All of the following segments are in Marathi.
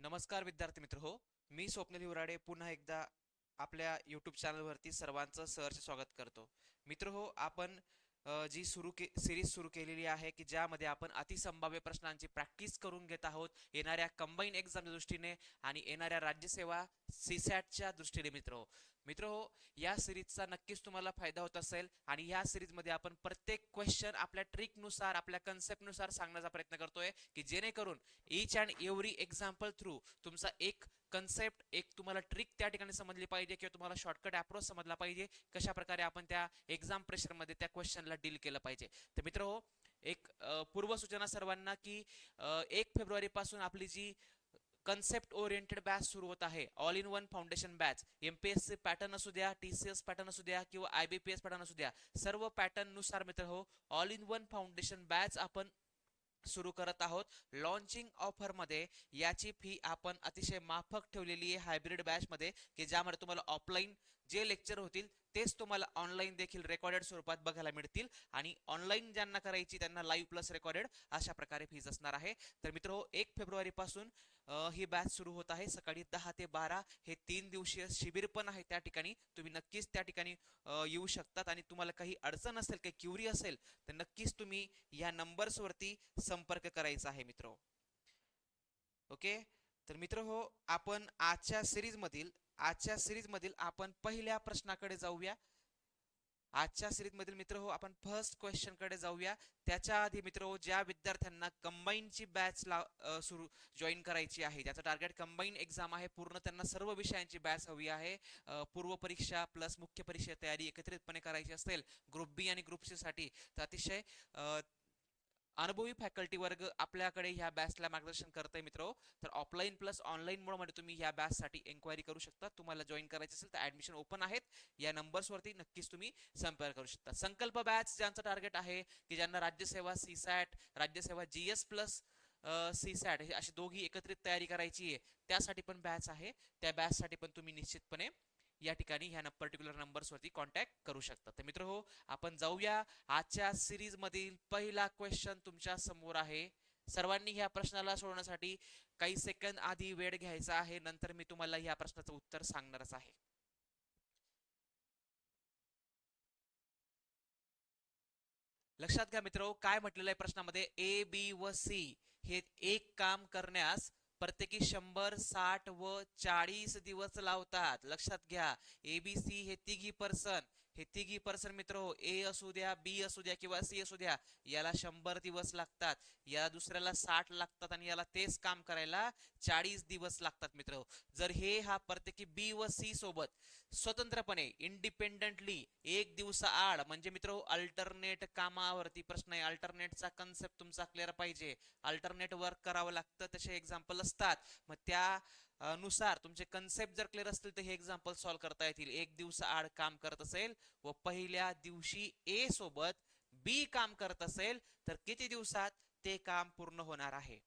नमस्कार विद्यार्थी मित्र हो मी स्वप्नील हिवराडे पुन्हा एकदा आपल्या यूट्यूब चॅनलवरती सर्वांचं सहर्ष स्वागत करतो. मित्र हो आपण जी सुरू के सिरीज सुरू केलेली आहे की ज्यामध्ये आपण अतिसंभाव्य प्रश्नांची प्रॅक्टिस करून घेत आहोत येणाऱ्या कंबाईन एक्झामच्या दृष्टीने आणि येणाऱ्या राज्यसेवा सीसॅटच्या दृष्टीने मित्र हो. मित्र हो या सिरीजचा नक्कीच तुम्हाला फायदा होत असेल आणि या सिरीजमध्ये आपण प्रत्येक क्वेश्चन आपल्या ट्रिकनुसार आपल्या कन्सेप्टनुसार सांगण्याचा प्रयत्न करतोय की जेणेकरून each and every example through तुमचा एक कन्सेप्ट एक तुम्हाला ट्रिक त्या ठिकाणी समजली पाहिजे किंवा तुम्हाला शॉर्टकट अप्रोच समजला पाहिजे कशा प्रकारे आपण त्या एक्झाम प्रेशरमध्ये त्या क्वेश्चनला डील केलं पाहिजे. तर मित्र हो एक पूर्वसूचना सर्वांना की एक फेब्रुवारी पासून आपली जी कन्सेप्ट ओरिएंटेड बॅच सुरू होत आहे all in one foundation batch MPSC pattern असू द्या टी सी एस पॅटर्न असू द्या किंवा आयबीपीएस पॅटर्न असू द्या सर्व पॅटर्ननुसार मित्र हो all in one foundation batch आपण सुरू करत आहोत. लॉन्चिंग ऑफरमध्ये याची फी आपण अतिशय माफक ठेवलेली आहे हायब्रिड बॅच मध्ये की ज्यामध्ये तुम्हाला ऑफलाईन जे लेक्चर होतील तेच तुम्हाला ऑनलाईन देखील रेकॉर्डेड स्वरूपात बघायला मिळतील. आणि ऑनलाईन ज्यांना करायची त्यांना लाईव्ह प्लस रेकॉर्डेड अशा प्रकारे फीज असणार आहे. तर मित्र एक फेब्रुवारी पासून ही बॅच सुरू होत आहे. सकाळी दहा ते बारा हे तीन दिवसीय शिबिर पण आहे त्या ठिकाणी. तुम्ही नक्कीच त्या ठिकाणी येऊ शकतात. आणि तुम्हाला काही अडचण असेल काही क्युरी असेल तर नक्कीच तुम्ही या नंबर्सवरती संपर्क करायचा आहे मित्र. ओके? तर मित्र हो आपण आजच्या सिरीज मधील आजच्या सिरीजमधील आपण पहिल्या प्रश्नाकडे जाऊया. आजच्या सिरीजमधील मित्र हो आपण फर्स्ट क्वेश्चनकडे जाऊया. त्याच्या आधी मित्र हो ज्या विद्यार्थ्यांना कंबाईनची बॅच ला सुरू जॉईन करायची आहे ज्याचं टार्गेट कंबाईन एक्झाम आहे पूर्ण त्यांना सर्व विषयांची बॅच हवी आहे. पूर्व परीक्षा प्लस मुख्य परीक्षा तयारी एकत्रितपणे करायची असेल ग्रुप बी आणि ग्रुप सी साठी तर अतिशय अनुभवी फॅकल्टी वर्ग आपल्याकडे ह्या बॅचला मार्गदर्शन करतोय मित्र. तर ऑफलाईन प्लस ऑनलाईन मोडमध्ये तुम्ही ह्या बॅचसाठी एन्क्वायरी करू शकता. तुम्हाला जॉईन करायचे असेल तर ऍडमिशन ओपन आहेत. या नंबर्सवरती नक्कीच तुम्ही संपर्क करू शकता. संकल्प बॅच ज्यांचं टार्गेट आहे की ज्यांना राज्यसेवा सीसॅट राज्यसेवा जीएस प्लस सीसॅट सॅट अशी दोघी एकत्रित तयारी करायची आहे त्यासाठी पण बॅच आहे. त्या बॅचसाठी पण तुम्ही निश्चितपणे या ठिकाणी ह्या पर्टिक्युलर नंबर्सवरती कॉन्टॅक्ट करू शकता. तर मित्र हो आपण जाऊया. आजच्या सिरीज मधील पहिला क्वेश्चन तुमच्यासमोर आहे. सर्वांनी ह्या प्रश्नाला सोडवण्यासाठी काही सेकंद आधी वेळ घ्यायचा आहे. नंतर मी तुम्हाला ह्या प्रश्नाचं उत्तर सांगणारच आहे. लक्षात घ्या मित्र हो, काय म्हटलेलं आहे प्रश्नामध्ये? ए बी व सी हे एक काम करण्यास प्रत्येकी शंभर साठ व चाळीस दिवस लावतात. लक्षात घ्या एबीसी हे तिघी पर्सन हे तिघी पर्सन मित्र हो ए असू द्या बी असू द्या किंवा सी असू द्या याला शंभर दिवस लागतात. याला दुसऱ्याला साठ लागतात आणि याला तेच काम करायला चाळीस दिवस लागतात मित्र हो. जर हे हा प्रत्येकी बी व सी सोबत स्वतंत्रपणे इंडिपेंडंटली एक दिवसा आड म्हणजे मित्र हो, अल्टरनेट कामावरती प्रश्न आहे. अल्टरनेटचा कन्सेप्ट तुमचा क्लिअर पाहिजे. अल्टरनेट वर्क करावं लागतं तसे एक्झाम्पल असतात. मग त्या नुसार तुमचे कन्सेप्ट जर क्लिअर असतील तर हे एक्झाम्पल सॉल्व्ह करता येतील. एक दिवस आड काम करत असेल व पहिल्या दिवशी ए सोबत बी काम करत असेल तर किती दिवसात ते काम पूर्ण होणार आहे?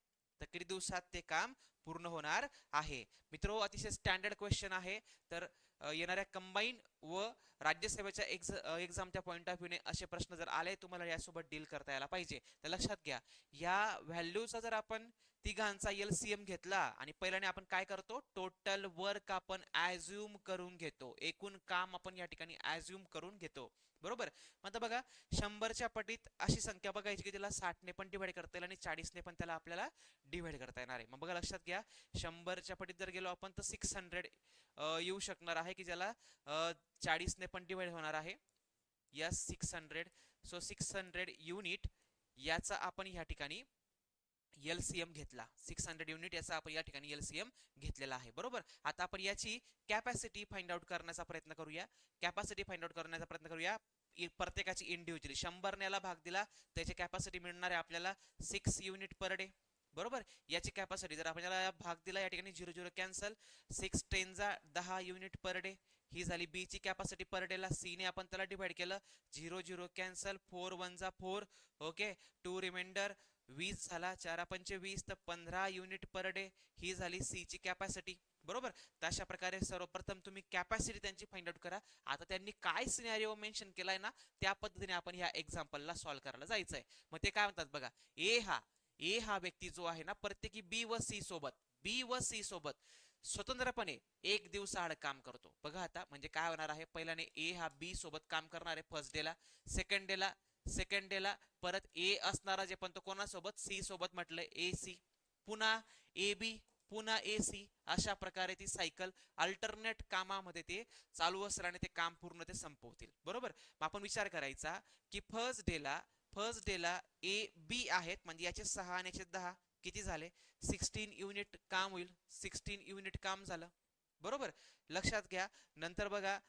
तर किती दिवसात ते काम पूर्ण होणार आहे? मित्र अतिशय स्टँडर्ड क्वेश्चन आहे. तर येणाऱ्या कंबाईन व राज्यसेवेच्या एक्झ एक्झामच्या पॉईंट ऑफ व्ह्यूने असे प्रश्न जर आले तुम्हाला यासोबत डील करता यायला पाहिजे. तर लक्षात घ्या या व्हॅल्यूचा जर आपण तिघांचा एल सीएम घेतला आणि पहिल्याने आपण काय करतो? टोटल वर्क आपण ऍझ्युम करून घेतो. एकूण काम आपण या ठिकाणी ऍझ्युम करून घेतो. बरोबर? मग आता बघा शंभरच्या पटीत अशी संख्या बघायची की त्याला साठने पण डिवाइड करता येईल आणि चाळीसने पण त्याला आपल्याला डिवाइड करता येणार आहे. मग बघा लक्षात घ्या शंभरच्या पटीत जर गेलो आपण तर सिक्स हंड्रेड येऊ शकणार आहे की ज्याला चाळीसने पण डिवाइड होणार आहे. Yes six hundred so six hundred unit याचा आपण या ठिकाणी एलसीएम घेतला. सिक्स हंड्रेड युनिट याचा आपण या ठिकाणी एलसीएम घेतलेला आहे. बरोबर? आता आपण याची कॅपॅसिटी फाइंड आउट करण्याचा प्रयत्न करूया. कॅपॅसिटी फाइंड आउट करण्याचा प्रयत्न करूया. प्रत्येकाची इंडिव्हिज्युअली शंभरने याला भाग दिला त्याची कॅपॅसिटी मिळणार आहे आपल्याला सिक्स युनिट पर डे बरोबर? याची कॅपॅसिटी जर आपण याला भाग दिला या ठिकाणी झिरो झिरो कॅन्सल सिक्स टेनचा दहा युनिट पर डे ही झाली बी ची कॅपॅसिटी पर डे ला. सी ने आपण त्याला डिवाइड केलं. Zero zero cancel four one जा फोर ओके टू रिमाइंडर वीस झाला. चारा पंचे वीस. तर पंधरा युनिट पर डे ही झाली सी ची कॅपॅसिटी बरोबर? तशा प्रकारे सर्वप्रथम तुम्ही कॅपॅसिटी त्यांची फाइंड आउट करा. आता त्यांनी काय सिनेरिओ मेन्शन केलाय ना त्या पद्धतीने आपण ह्या एक्झाम्पलला सॉल्व्ह करायला जायचंय. मग ते काय म्हणतात बघा? ए हा ए हा व्यक्ती जो आहे ना प्रत्येकी बी व सी सोबत बी व सी सोबत स्वतंत्रपणे एक दिवसाआड काम करतो. बघा आता म्हणजे काय होणार आहे? पहिल्याने ए हा बी सोबत काम करणार आहे फर्स्ट डेला सेकंड डेला सेकंड डेला परत ए असणारा जे पण तो कोणासोबत? सी सोबत म्हटलंय ए सी पुन्हा ए बी पुन्हा ए सी अशा प्रकारे ती सायकल अल्टरनेट कामामध्ये ते चालू असल्याने ते काम पूर्ण ते संपवतील. बरोबर? मग आपण विचार करायचा की फर्स्ट डेला फर्स्ट डेला ए बी आहेत. म्हणजे याचे सहा आणि याचे दहा. किती झाले? सिक्स्टीन युनिट काम होईल. सिक्स्टीन युनिट काम झालं. बरोबर? लक्षात घ्या. नंतर बघा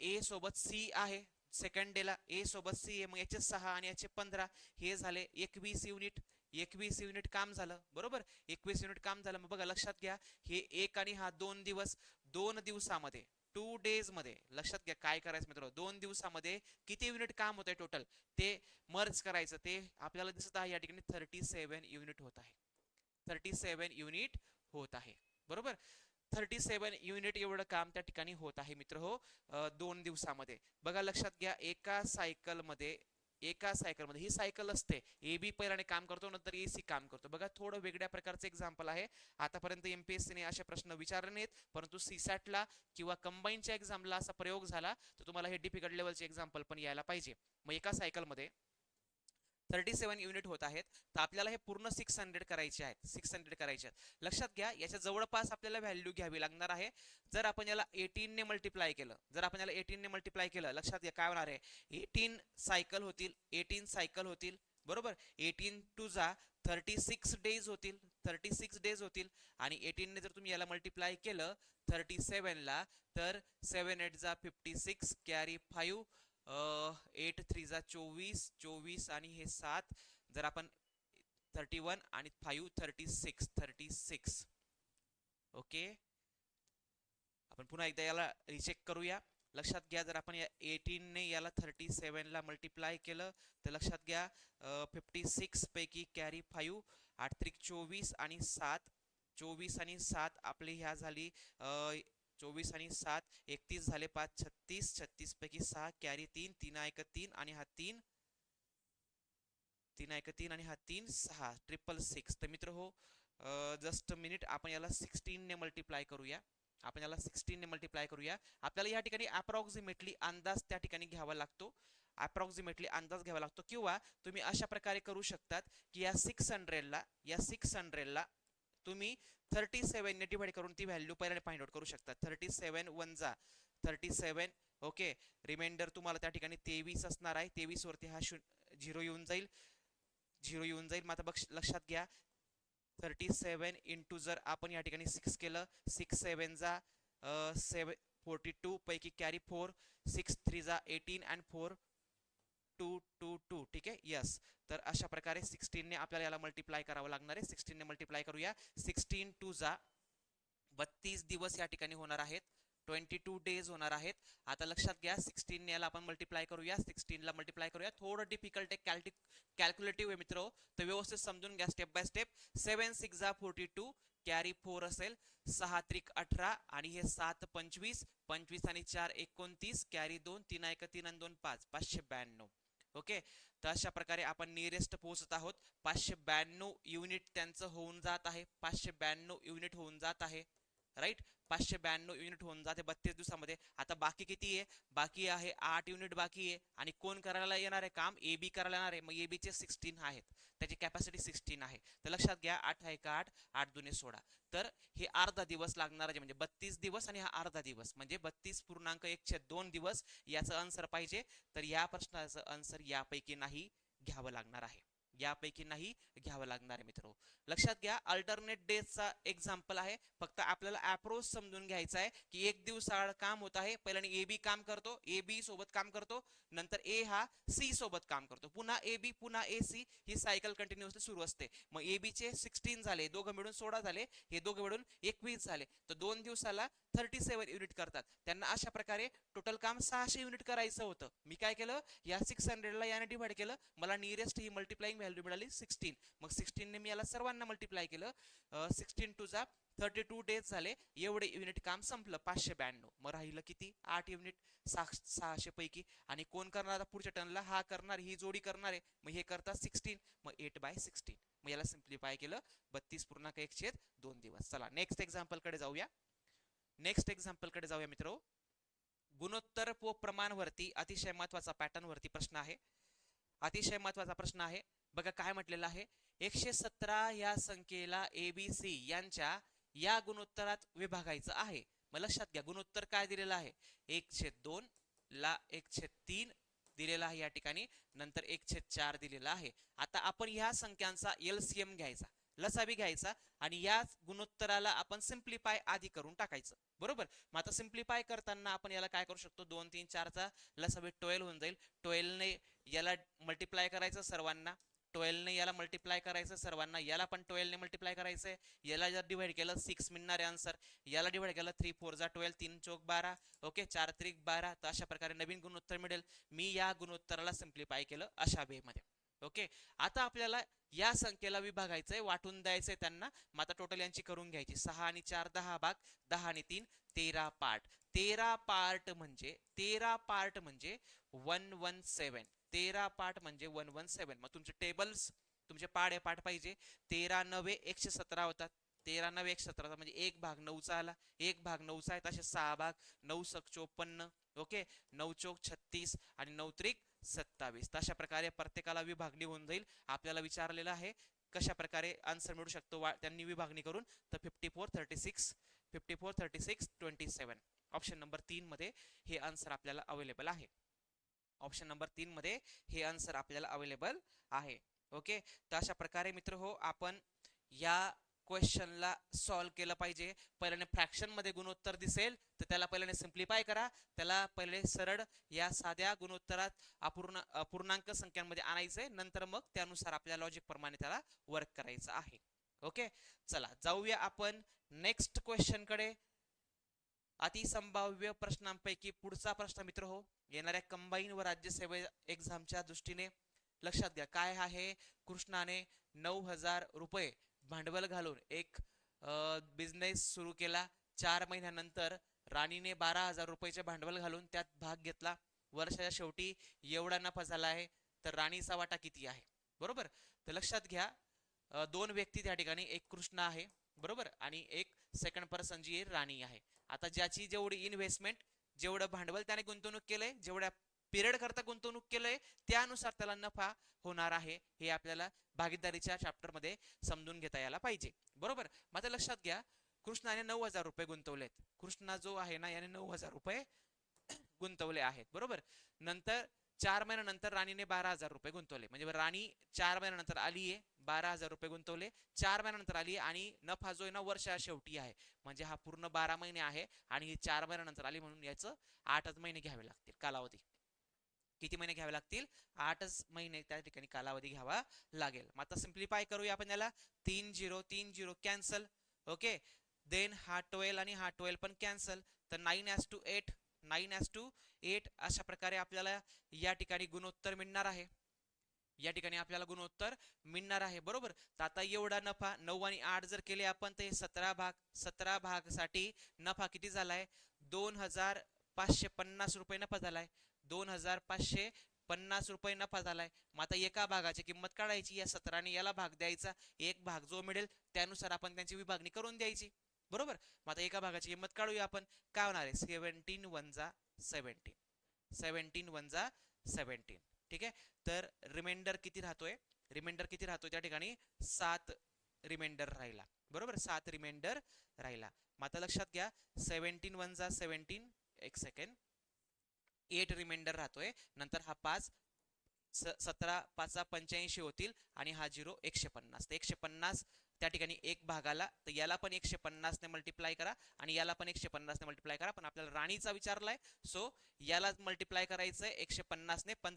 ए सोबत सी आहे. सेकंड डेला ए सोबत सी आहे. मग याचे सहा आणि याचे पंधरा हे झाले एकवीस युनिट एकवीस युनिट काम झालं. बरोबर? एकवीस युनिट काम झालं. मग बघा लक्षात घ्या. हे एक आणि हा दोन दिवस दोन दिवसामध्ये टू डेजमध्ये. लक्षात घ्या काय करायचं मित्र दोन दिवसामध्ये किती युनिट काम होत आहे टोटल ते मर्ज करायचं. ते आपल्याला दिसत आहे या ठिकाणी थर्टी सेव्हन युनिट होत आहे. थर्टी सेव्हन युनिट होत आहे. बरोबर? थर्टी सेव्हन युनिट एवढं काम त्या ठिकाणी होत आहे मित्र हो दोन दिवसामध्ये. बघा लक्षात घ्या एका सायकलमध्ये एका सायकलमध्ये ही सायकल असते. ए बी पहिल्याने काम करतो नंतर ए सी काम करतो. बघा थोडं वेगळ्या प्रकारचं एक्झाम्पल आहे. आतापर्यंत एमपीएससीने असे प्रश्न विचारले नाहीत परंतु सीसॅटला किंवा कंबाईनच्या एक्झामला असा प्रयोग झाला तर तुम्हाला हे डिफिकल्ट लेवलचे एक्झाम्पल पण यायला पाहिजे. मग एका सायकलमध्ये थर्टी सेवन युनिट होत आहेत. तर आपल्याला हे पूर्ण सिक्स हंड्रेड करायचे आहेत. सिक्स हंड्रेड करायचे आहेत. लक्षात घ्या याच्या जवळपास आपल्याला व्हॅल्यू घ्यावी लागणार आहे. जर आपण याला एटीनने मल्टिप्लाय केलं जर आपण याला एटीनने मल्टिप्लाय केलं लक्षात घ्या काय होणार आहे? एटीन सायकल होतील. एटीन सायकल होतील. बरोबर? एटीन टू जा थर्टी सिक्स डेज होतील. थर्टी सिक्स डेज होतील. आणि एटीनने जर तुम्ही याला मल्टिप्लाय केलं थर्टी सेव्हनला तर सेवन एट जा fifty six carry five eight three जा चोवीस चोवीस आणि हे सात जर आपण थर्टी वन आणि five thirty six thirty six okay आपण पुन्हा एकदा याला रिचेक करूया. लक्षात घ्या जर आपण या एटीनने याला थर्टी सेवनला मल्टिप्लाय केलं तर लक्षात घ्या फिफ्टी सिक्स पैकी कॅरी फाईव्ह आठ त्रिक चोवीस आणि सात. चोवीस आणि सात आपली ह्या झाली चोवीस आणि सात एकतीस झाले पाच छत्तीस छत्तीस पैकी सहा कॅरी तीन तीन एक तीन आणि हा तीन तीन एक तीन आणि हा तीन सहा ट्रिपल सिक्स तर मित्र हो जस्ट मिनिट आपण याला सिक्स्टीनने मल्टिप्लाय करूया. आपण याला सिक्स्टीनने मल्टिप्लाय करूया. आपल्याला या ठिकाणी अप्रॉक्सिमेटली अंदाज त्या ठिकाणी घ्यावा लागतो. अप्रॉक्सिमेटली अंदाज घ्यावा लागतो. किंवा तुम्ही अशा प्रकारे करू शकतात की या सिक्स हंड्रेडला या सिक्स हंड्रेडला तुम्ही थर्टी सेव्हनने डिवाइड करून ती व्हॅल्यू पहिल्याने फाइंड आउट करू शकता. थर्टी सेव्हन वन जा. थर्टी सेव्हन ओके रिमाइंडर तुम्हाला त्या ठिकाणी तेवीस असणार आहे. तेवीस वरती हा शून्य झिरो येऊन जाईल. झिरो येऊन जाईल. मग आता बघ लक्षात घ्या. थर्टी सेवन इंटू जर आपण या ठिकाणी सिक्स केलं सिक्स सेवन जा सेवन फोर्टी टू पैकी कॅरी फोर सिक्स थ्री जा eighteen and four two two two ठीक आहे? यस तर अशा प्रकारे सिक्स्टीनने आपल्याला याला मल्टिप्लाय करावं लागणार आहे. सिक्स्टीनने मल्टिप्लाय करूया. सिक्स्टीन टू जा. बत्तीस दिवस या ठिकाणी होणार आहेत. ट्वेंटी टू डेज होणार आहेत. आता लक्षात घ्या सिक्स्टीन याला आपण मल्टिप्लाय करूया. सिक्स्टीनला मल्टिप्लाय करूया. थोडं डिफिकल्ट आहे कॅल्टि कॅल्क्युलेटिव्ह आहे मित्र. तर व्यवस्थित समजून घ्या step by step seven six जा फोर्टी टू कॅरी फोर असेल. सहा त्रिक अठरा. आणि हे सात पंचवीस. पंचवीस आणि चार एकोणतीस. कॅरी दोन तीन एक तीन आणि दोन पाच. पाचशे ब्याण्णव. ओके? तर अशा प्रकारे आपण नियरेस्ट पोहोचत आहोत. पाचशे ब्याण्णव युनिट त्यांचं होऊन जात आहे. पाचशे ब्याण्णव युनिट होऊन जात आहे. राईट? पाचशे ब्याण्णव युनिट होऊन जाते बत्तीस दिवसामध्ये. आता बाकी किती आहे? बाकी आहे आठ युनिट बाकी आहे. आणि कोण करायला येणार आहे काम? ए बी करायला येणार आहे. मग ए बीचे सिक्स्टीन आहेत. त्याची कॅपॅसिटी सिक्स्टीन आहे. तर लक्षात घ्या आठ आहे का आठ आठ दुने सोळा. तर हे अर्धा दिवस लागणार आहे. म्हणजे बत्तीस दिवस आणि हा अर्धा दिवस. म्हणजे बत्तीस पूर्णांक एकशे दोन दिवस याचं आन्सर पाहिजे. तर या प्रश्नाचं आन्सर यापैकी नाही घ्यावं लागणार आहे. यापैकी नाही घ्यावं लागणार आहे मित्र. लक्षात घ्या अल्टरनेट डेजचा एक्झाम्पल आहे. फक्त आपल्याला अप्रोच समजून घ्यायचा आहे की एक दिवसाआड काम होत आहे. पहिल्याने ए बी काम करतो ए बी सोबत काम करतो नंतर ए हा सी सोबत काम करतो. पुन्हा ए बी पुन्हा ए सी ही सायकल कंटिन्युअसली सुरू असते. मग ए बीचे सिक्स्टीन झाले दोघं मिळून सोळा झाले हे दोघं मिळून एकवीस झाले. तर दोन दिवसाला थर्टी सेवन युनिट करतात. त्यांना अशा प्रकारे टोटल काम सहाशे युनिट करायचं होतं. मी काय केलं? या सिक्स हंड्रेडला याने डिवाइड केलं. मला नियरेस्ट ही मल्टिप्लाइंग व्हॅल्यू मिळाली सिक्स्टीन मग सिक्स्टीनने मी याला सर्वांना मल्टिप्लाय केलं. सिक्स्टीन टू जा थर्टी टू डेज झाले. एवढे युनिट काम संपलं पाचशे ब्याण्णव. मग राहिलं किती? आठ युनिट सहा सहाशे पैकी. आणि कोण करणार आता पुढच्या टर्नला हा करणार ही जोडी करणार आहे. मग हे करता सिक्स्टीन मग एट बाय सिक्स्टीन मग याला सिम्प्लिफाय केलं. बत्तीस पूर्णांक एक छेद दोन दिवस. चला नेक्स्ट एक्झाम्पलकडे जाऊया. नेक्स्ट एक्झाम्पलकडे जाऊया मित्र. गुणोत्तर व प्रमाणवरती अतिशय महत्त्वाचा पॅटर्न वरती प्रश्न आहे. अतिशय महत्त्वाचा प्रश्न आहे. बघा काय म्हटलेलं आहे? एकशे सतरा या संख्येला एबीसी यांच्या या गुणोत्तरात विभागायचं आहे. मग लक्षात घ्या गुणोत्तर काय दिलेलं आहे? एकशे दोन ला एकशे तीन दिलेला आहे या ठिकाणी नंतर एकशे चार दिलेला आहे. आता आपण ह्या संख्यांचा एलसीएम घ्यायचा लसाबी घ्यायचा आणि या गुणोत्तराला आपण सिम्प्लिफाय आधी करून टाकायचं. बरोबर? मग आता सिम्प्लिफाय करताना आपण याला काय करू शकतो? दोन तीन चारचा लसाबी ट्वेल्व होऊन जाईल. ट्वेल्वने याला मल्टिप्लाय करायचं सर्वांना. ट्वेल्वने याला मल्टिप्लाय करायचं सर्वांना याला पण ट्वेल्वने मल्टिप्लाय करायचंय. याला जर डिवाइड केलं सिक्स मिळणार आहे आन्सर याला डिवाइड केलं थ्री फोर जा ट्वेल्व तीन चौक बारा. ओके चार त्रिक बारा. तर अशा प्रकारे नवीन गुणोत्तर मिळेल. मी या गुणोत्तराला सिम्प्लिफाय केलं अशा वेमध्ये ओके आता आपल्याला या संख्येला विभागायचंय वाटून द्यायचंय त्यांना. मग आता टोटल यांची करून घ्यायची. सहा आणि चार दहा भाग. दहा आणि तीन तेरा पार्ट तेरा पार्ट म्हणजे तेरा पार्ट म्हणजे वन वन सेवन तेरा पाठ म्हणजे वन वन सेवन मग तुमचे टेबल्स तुमचे पाडे पाठ पाहिजे. तेरा नवे एकशे सतरा होतात. तेरा नवे एकशे सतराचा म्हणजे एक भाग नऊचा आला. एक भाग नऊचा आहे तसे सहा भाग. नऊ सक चोपन्न. ओके? नऊ चौक छत्तीस आणि नऊ त्रिक सत्तावीस. तशा प्रकारे प्रत्येकाला विभागणी होऊन जाईल. आपल्याला विचारलेलं आहे कशा प्रकारे आन्सर मिळू शकतो? वा- त्यांनी विभागणी करून तर fifty four thirty six fifty four thirty six twenty seven option number तीन मध्ये हे आन्सर आपल्याला अवेलेबल आहे. ऑप्शन नंबर तीन मध्ये हे आन्सर आपल्याला अवेलेबल आहे. ओके तर अशा प्रकारे मित्र हो आपण या क्वेश्चनला सॉल्व्ह केलं पाहिजे. पहिल्याने फ्रॅक्शनमध्ये गुणोत्तर दिसेल तर त्याला पहिल्याने सिम्प्लिफाय करा. त्याला पहिले सरळ या साध्या गुणोत्तरात अपूर्ण अपूर्णांक संख्यांमध्ये आणायचंय नंतर मग त्यानुसार आपल्या लॉजिक प्रमाणे त्याला वर्क करायचं आहे. ओके चला जाऊया आपण नेक्स्ट क्वेश्चनकडे अतिसंभाव्य प्रश्नांपैकी पुढचा प्रश्न मित्र हो येणाऱ्या कंबाईन व राज्यसेवे एक्झामच्या दृष्टीने लक्षात घ्या. काय आहे? कृष्णाने नऊ हजार रुपये भांडवल घालून एक बिझनेस सुरू केला. चार महिन्यानंतर राणीने बारा हजार रुपयाचे भांडवल घालून त्यात भाग घेतला. वर्षाच्या शेवटी एवढा नफा झाला आहे तर राणीचा वाटा किती आहे? बरोबर? तर लक्षात घ्या दोन व्यक्ती त्या ठिकाणी एक कृष्ण आहे बरोबर? आणि एक सेकंड पर्सन जी राणी आहे. आता ज्याची जेवढी इन्व्हेस्टमेंट जेवढं भांडवल त्याने गुंतवणूक केलंय जेवढ्या पिरियड करता गुंतवणूक केलंय त्यानुसार त्याला नफा होणार आहे हे आपल्याला भागीदारीच्या चॅप्टरमध्ये समजून घेता यायला पाहिजे. बरोबर? मग लक्षात घ्या कृष्णाने नऊ हजार रुपये गुंतवलेत. कृष्णा जो आहे ना याने नऊ हजार रुपये गुंतवले आहेत. बरोबर? नंतर चार महिन्यानंतर राणीने बारा हजार रुपये गुंतवले. म्हणजे राणी चार महिन्यानंतर आलीये बारा हजार रुपये गुंतवले. चार महिन्यानंतर आली आणि नफा जो आहे ना वर्षा शेवटी आहे. म्हणजे हा पूर्ण बारा महिने आहे आणि ही चार महिन्यानंतर आली म्हणून याचं आठच महिने घ्यावे लागतील. कालावधी. किती महिने घ्यावे लागतील? आठच महिने त्या ठिकाणी कालावधी घ्यावा लागेल. मग आता सिम्प्लिफाय करूया आपण याला. तीन झिरो तीन झिरो कॅन्सल ओके देन हा ट्वेल्व आणि हा ट्वेल्व पण कॅन्सल तर nine as two eight nine as two eight अशा प्रकारे आपल्याला या ठिकाणी गुणोत्तर मिळणार आहे. या ठिकाणी आपल्याला गुणोत्तर मिळणार आहे बरोबर? तर आता एवढा नफा नऊ आणि आठ जर केले आपण तर सतरा भाग सतरा भागसाठी नफा किती झालाय? दोन हजार पाचशे पन्नास रुपये नफा झालाय. दोन हजार पाचशे पन्नास रुपये नफा झालाय. मग आता एका भागाची किंमत काढायची या सतराने याला भाग द्यायचा. एक भाग जो मिळेल त्यानुसार आपण त्यांची विभागणी करून द्यायची बरोबर? मग आता एका भागाची किंमत काढूया आपण. काय होणार आहे? सेव्हन्टीन वन जा सेव्हन्टीन सेव्हन्टीन वन जा सेव्हन्टीन ठीक आहे? तर रिमाइंडर किती राहतोय? रिमाइंडर किती राहतोय त्या ठिकाणी? सात रिमाइंडर राहिला. बरोबर? सात रिमाइंडर राहिला. मग आता लक्षात घ्या सेव्हन्टीन वन जा सेव्हन्टीन एक सेकंड एट रिमाइंडर राहतोय. नंतर हा पाच स- सतरा पाचचा पंच्याऐंशी होतील आणि हा झिरो एकशे पन्नास तर एकशे पन्नास त्या ठिकाणी एक भागाला तर याला पण एकशे पन्नासने मल्टिप्लाय करा आणि याला पण एकशे पन्नासने मल्टिप्लाय करा. पण आपल्याला राणीचा विचारलाय. सो याला मल्टिप्लाय करायचं आहे एकशे पन्नासने